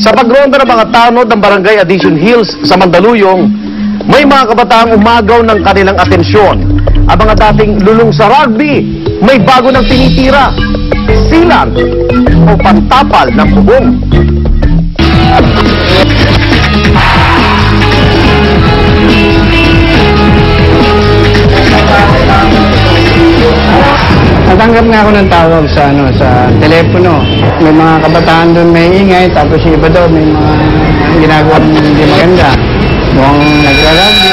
Sa pagronda ng mga tanod ng Barangay Addition Hills sa Mandaluyong, may mga kabataang umagaw ng kanilang atensyon. Ang mga dating lulong sa rugby, may bago ng tinitira, silang o pantapal ng bubong. Natanggap nga ako ng tawag sa ano sa telepono. May mga kabataan doon may ingay tapos yung iba daw may mga ginagawa hindi maganda. Mukhang nagraragyo.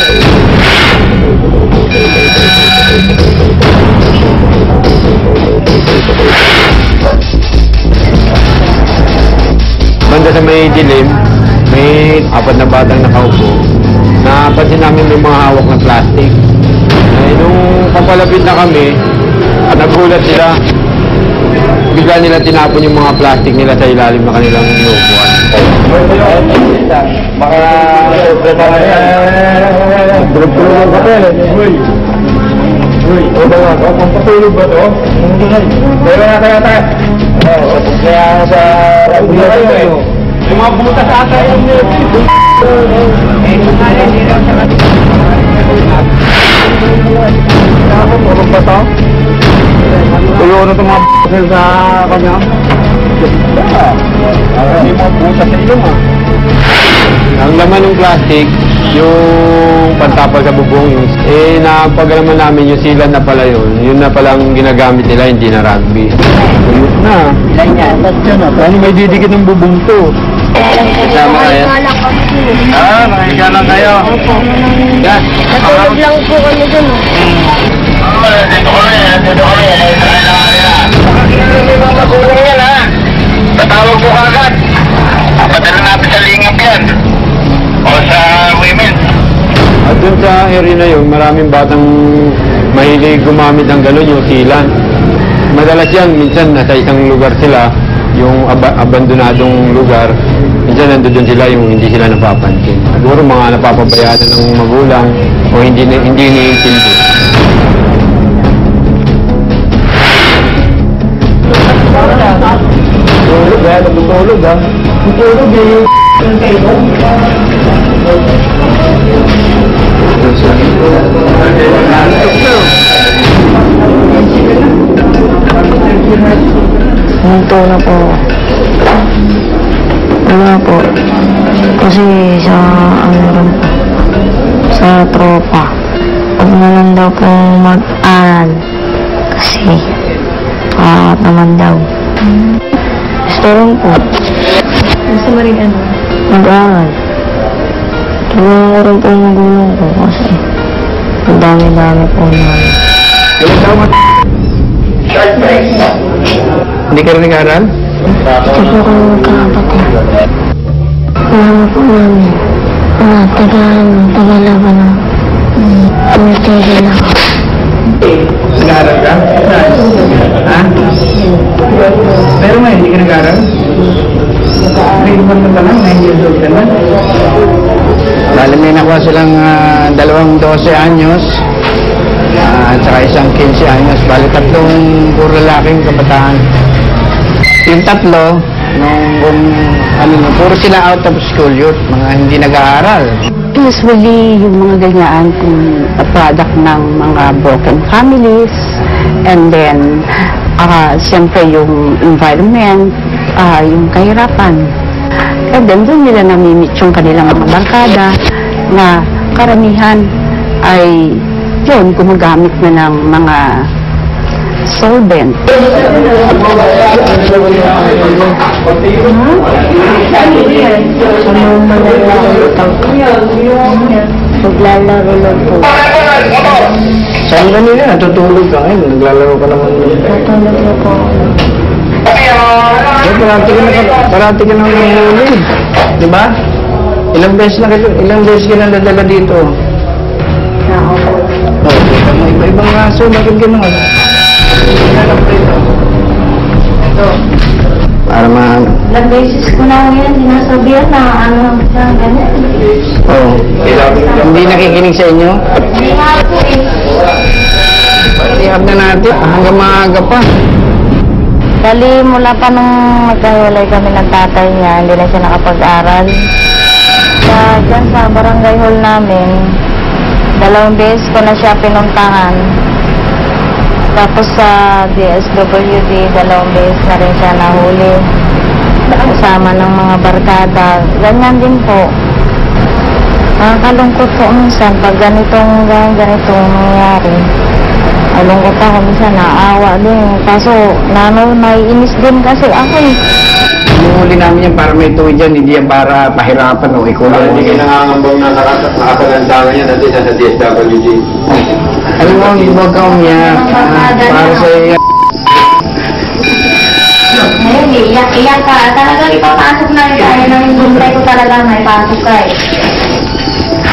Banda sa may dilim, may apat na batang nakaupo. Napansin namin may mga hawak na plastic. Eh, nung papalapit na kami, nagulat sila. Bigla nila tinapon yung mga plastic nila sa ilalim ng kanilang inuupuan. Baka tulog ka pala. Uy! Uy! O ba nga? Pampatulog ba to? Kaya na kaya tayo. Oo, kaya sa... Yung mga butas ata yung Tulog na b****** sa kanya? Hindi mga butas sa ilong ah. Ang laman ng plastic, yung pantapal sa bubong, yung, eh napagalaman namin yung silan na pala yun. Yun na palang ginagamit nila, hindi na rugby. Ayun na. Yan? Ba't yan ah? Paano may didikit ng bubong to? Kasama kayo? Ah, nakikiga lang kayo. Yan. Natulog lang po kami dun. Dito kami, dito kami. May mga magulang yan ha. Tatawag ko agad. Padala yan. O sa women. At dun sa area na yun, maraming batang mahilig gumamit ng galon yung silan. Madalas yan, minsan nasa isang lugar sila, yung aba- abandonadong lugar. Minsan nandun sila yung hindi sila napapansin. Siguro mga napapabayaan ng magulang o hindi hindi iniintindi. Tulog ha, natutulog ha. Tutulog eh. Hinto na po. Wala po. Kasi sa ano. Sa tropa. Huwag na lang daw po mag-aral. Kasi kakat naman daw. Gusto rin po. Gusto mo rin ano? Mag-aral. Tulungan ko rin po yung magulang ko kasi ang dami-dami po namin. Hindi ka rin nag-aaral? Ito po kung magkakapatid. Mama po namin. Mga taga, ano, taga Laban. Tumitigil ako. Nag-aaral ka? Ha? Pero nga, hindi ka nag-aaral? Grade 1 ka pa lang, 9 years old ka na. Bali may nakuha silang ah, dalawang 12 anyos ah, at saka isang 15 anyos. Bali tatlong puro lalaking kabataan. Yung tatlo, nung kung ano, no, puro sila out of school youth, mga hindi nag-aaral. Usually, yung mga ganyan, kung a product ng mga broken families, and then, ah siyempre yung environment, ah yung kahirapan. And then, doon nila namimit yung kanilang mga barkada na karamihan ay yun, gumagamit na ng mga solvent. Maglalaro lang po. Saan kanina? Natutulog ka ngayon. Naglalaro ka naman. Natulog na po ako. Eh, parati ka na, parati ka nang nahuli. Di ba? Ilang beses na kayo, ilang beses ka na nadala dito? Oh, ibang iba-ibang aso, bakit gano'n? Para ma... Ilang beses ko na yan, sinasabihan na ano, siya, ganyan. Oh. Hindi nakikinig sa inyo? Hindi nga po eh. Ihap na natin hanggang maaga pa. Bali, mula pa nung magkahiwalay kami ng tatay niya, hindi na siya nakapag-aral. Sa, dyan sa barangay hall namin, dalawang beses ko na siya pinuntahan. Tapos sa DSWD, dalawang beses na rin siya nahuli. Kasama ng mga barkada. Ganyan din po. Nakakalungkot po minsan pag ganitong gan- ganitong nangyayari. Malungkot ako minsan, naawa din. Kaso, nano, naiinis din kasi ako eh. Inuhuli namin yan para may tuwid yan, hindi yan para pahirapan o ikaw Para hindi kayo nangangambang na nakakalandangan yan natin sa DSWD. Alam mo, huwag ka umiyak. Para sa iyo. Ngayon, iyak-iyak ka. Talagang ipapasok na rin tayo ng buntay ko talaga may pasok ka eh.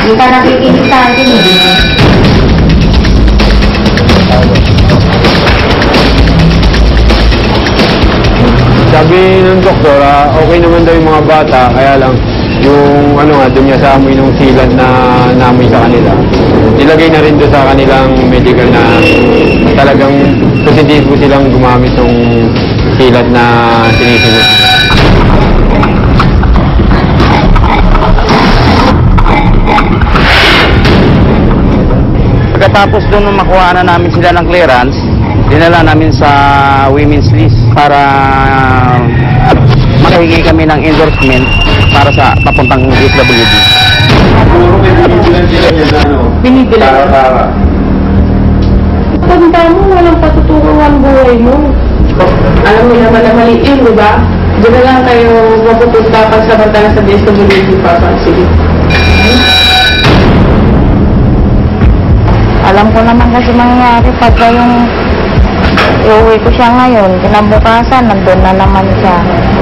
Hindi ka nakikinig sa akin eh. Sabi ng doktor, ah, okay naman daw yung mga bata, kaya lang yung ano nga, doon niya sa amoy ng silat na namoy sa kanila. Nilagay na rin doon sa kanilang medical na talagang positibo silang gumamit ng silat na sinisimot. Pagkatapos doon nung makuha na namin sila ng clearance, dinala namin sa women's list para makahingi kami ng endorsement para sa papuntang DSWD. Puro may binibilan sila niya na ano. Binibilan? Para-para. Tanda mo, walang patutungan ang buhay mo. Alam mo naman na mali yun, di ba? Diyan na lang kayo mapupunta pag sa pa sa sige. Alam ko naman kasi mangyayari pagka yung iuwi ko siya ngayon, kinabukasan, nandun na naman siya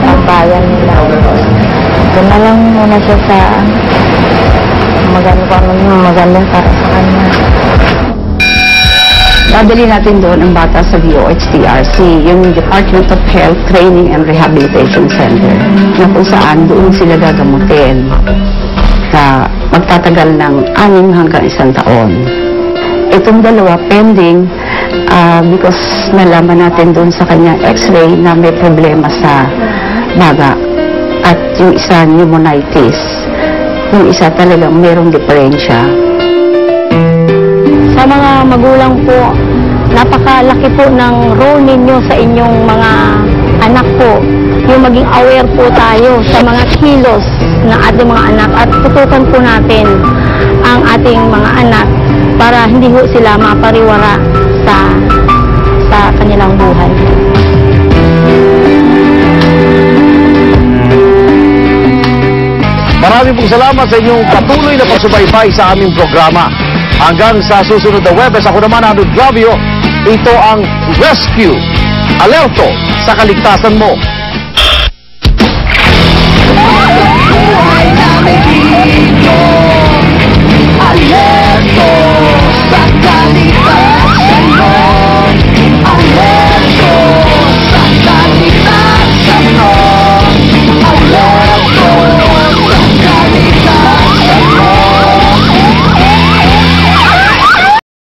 ang bayan nila. Doon na lang muna siya sa maganda ano yung maganda para sa kanya. Dadali natin doon ang bata sa DOHTRC, yung Department of Health Training and Rehabilitation Center, na kung saan doon sila gagamutin na magtatagal ng anim hanggang isang taon. Itong dalawa pending ah, because nalaman natin doon sa kanyang x-ray na may problema sa baga at yung isa pneumonitis. Yung isa talagang merong diferensya. Sa mga magulang po, napakalaki po ng role ninyo sa inyong mga anak po. Yung maging aware po tayo sa mga kilos ng ating mga anak at tutukan po natin ang ating mga anak para hindi ho sila mapariwara sa sa kanilang buhay. Maraming pong salamat sa inyong patuloy na pagsubaybay sa aming programa. Hanggang sa susunod na Webes, ako naman, Arnold Gravio, ito ang Rescue. Alerto sa kaligtasan mo. Buhay namin dito. Alerto.